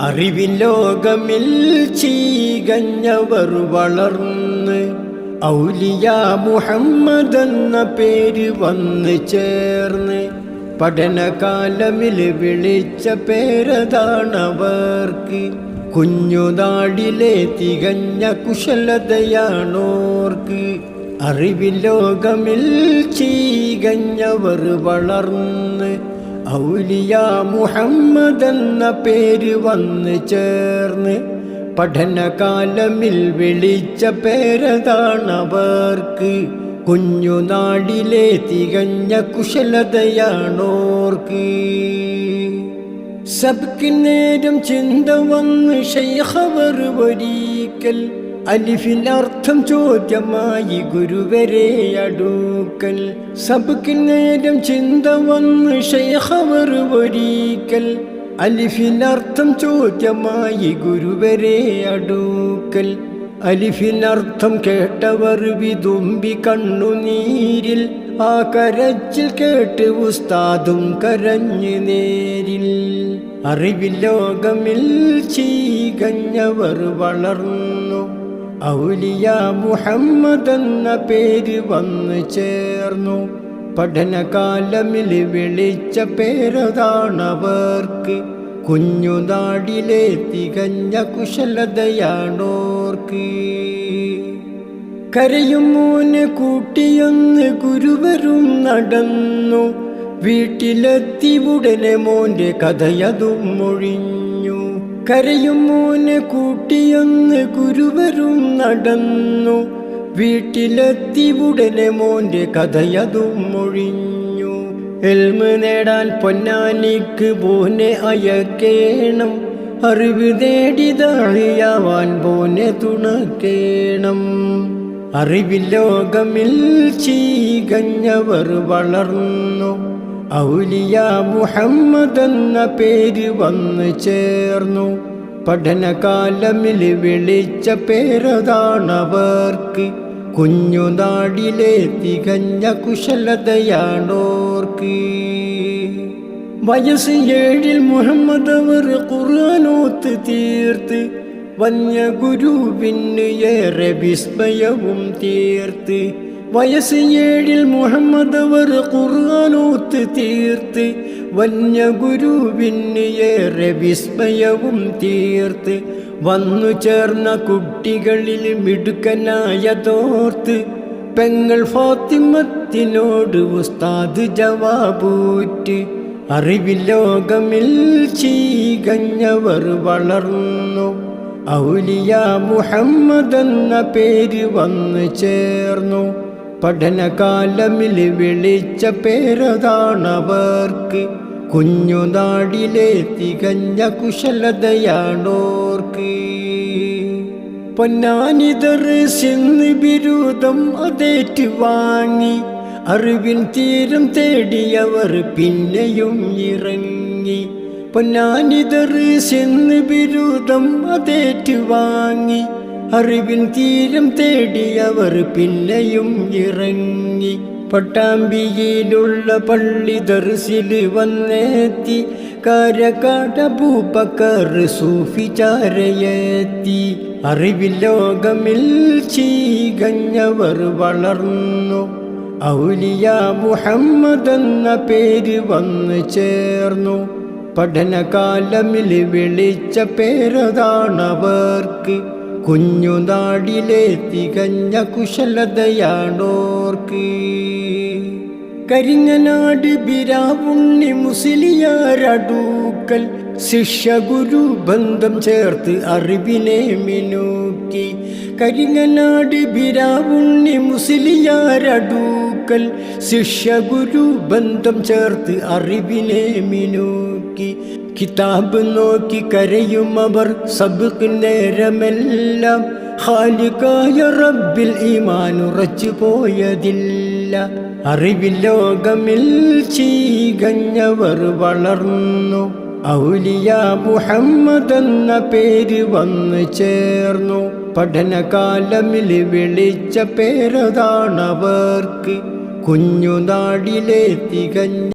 അറിവിൻ ലോകമിൽ ചീകഞ്ഞവർ വളർന്ന് ഔലിയ മുഹമ്മദ് എന്ന പേര് വന്ന് ചേർന്ന് പഠനകാലമിൽ വിളിച്ച പേരതാണവർക്ക്. കുഞ്ഞുനാടിലെ തികഞ്ഞ കുശലതയാണോർക്ക്. അറിവിൻ ലോകമിൽ ചീകഞ്ഞവർ വളർന്ന് ഔലിയ മുഹമ്മദ് എന്ന പേര് വന്ന് ചേർന്ന് പഠനകാലമിൽ വിളിച്ച പേരതാണവർക്ക്. കുഞ്ഞുനാടിലെ തികഞ്ഞ കുശലതയാണോർക്ക്. സബ്ക്ക് നേരം ചിന്ത വന്ന് ഷെയ്ഹവർ ഒരിക്കൽ അലിഫിനർത്ഥം ചോദ്യമായി ഗുരുവരെ അടുക്കൽ. സബ്ക്ക് നേരം ചിന്ത വന്ന് ഷെയ്ഹവർ ഒരിക്കൽ. അലിഫിനർത്ഥം ചോദ്യമായി ഗുരുവരെ അടുക്കൽ. അലിഫിനർത്ഥം കേട്ടവർ വിതുമ്പി കണ്ണുനീരിൽ. ആ കരച്ചിൽ കേട്ട് ഉസ്താദും കരഞ്ഞു നേരിൽ. അറിവിലോകമിൽ ചീകഞ്ഞവർ വളർന്നു. ഔലിയ മുഹമ്മദ് എന്ന പേര് വന്നു ചേർന്നു. പഠനകാലമിൽ വിളിച്ച പേരതാണവർക്ക്. കുഞ്ഞുനാടിലെ തികഞ്ഞ കുശലതയാണോർക്ക്. കരയും മൂന്ന് കൂട്ടിയൊന്ന് ഗുരുവരും നടന്നു. വീട്ടിലെത്തി ഉടനെ മോന്റെ കഥയതും മൊഴിഞ്ഞു. കരയും മോന് കൂട്ടിയൊന്ന് ഗുരുവരും നടന്നു. വീട്ടിലെത്തി ഉടനെ മോന്റെ കഥയതും മൊഴിഞ്ഞു. എൽമ് നേടാൻ പൊന്നാനിക്ക് പോനെ അയക്കേണം. അറിവ് നേടിതഴിയാവാൻ പോനെ തുണക്കേണം. അറിവിലോകമിൽ ചീകഞ്ഞവർ വളർന്നു. ഔലിയ മുഹമ്മദ് എന്ന പേര് വന്നു ചേർന്നു. പഠനകാലമിൽ വിളിച്ച പേരതാണവർക്ക്. കുഞ്ഞുനാടിലെ തികഞ്ഞ കുശലതയാണോർക്ക്. വയസ്സ് ഏഴിൽ മുഹമ്മദ് അവർ കുറാനോത്ത് തീർത്ത്. വന്യ ഗുരുവിന് ഏറെ വിസ്മയവും തീർത്ത്. വയസ്സ് ഏഴിൽ മുഹമ്മദ് അവർ ഖുർആാനോത്ത് തീർത്ത് വന്യ ഗുരുവിന് ഏറെ വിസ്മയവും തീർത്ത് വന്നു ചേർന്ന കുട്ടികളിൽ മിടുക്കനായ തോർത്ത്. പെങ്ങൾ ഫാത്തിമത്തിനോട് ഉസ്താദ് ജവാബൂറ്റ് അറിവിൽ ലോകമിൽ ചീകഞ്ഞവർ വളർന്നു. ഔലിയ മുഹമ്മദ് എന്ന പേര് വന്നു ചേർന്നു. പഠനകാലമിൽ വിളിച്ച പേരതാണവർക്ക്. കുഞ്ഞുനാടിലെ തികഞ്ഞ കുശലതയാണോർക്ക്. പൊന്നാനിതർ സിന്ന് ബിരുദം അതേറ്റ് വാങ്ങി. അറിവിൻ തീരം തേടിയവർ പിന്നെയും ഇറങ്ങി. പൊന്നാനിതർ സിന്ന് ബിരുദം അതേറ്റ് വാങ്ങി. അറിവിൻ തീരം തേടിയവർ പിന്നെയും ഇറങ്ങി. പട്ടാമ്പിയിലുള്ള പള്ളി ദർസിൽ വന്നെത്തി. കരകാട ഭൂപക്കർ സൂഫിചാരയെത്തി അറിവിൽ ലോകമിൽ ചീകഞ്ഞവർ വളർന്നു. ഔലിയ മുഹമ്മദ് എന്ന പേര് വന്ന് ചേർന്നു. പഠനകാലമിൽ വിളിച്ച പേരതാണവർക്ക്. കുഞ്ഞുനാടിലെ തികഞ്ഞ കുശലതയാണോർക്ക്. കരിങ്ങനാട് ബിരാവുണ്ണി മുസ്ലിയാരടൂക്കൽ ശിഷ്യ ഗുരു ബന്ധം ചേർത്ത് അറിവിനെ മിനൂക്കി. കരിങ്ങനാട് ബിരാവുണ്ണി മുസ്ലിയാരടൂക്കൽ ശിഷ്യ ഗുരു ബന്ധം ചേർത്ത് അറിവിനെ മിനൂക്കി. കിതാബ് നോക്കി കരയും അവർ. സബുക്ക് നേരമെല്ലാം ഹാലിക്കായ റബ്ബിൽ ഈമാനുറച്ചു പോയതില്ല. അറിവിൽ ലോകമിൽ ചീകഞ്ഞവർ വളർന്നു. ഔലിയ മുഹമ്മദ് എന്ന പേര് വന്നു ചേർന്നു. പഠനകാലമിൽ വിളിച്ച പേരതാണവർക്ക്. കുഞ്ഞുനാടിലെ തികഞ്ഞ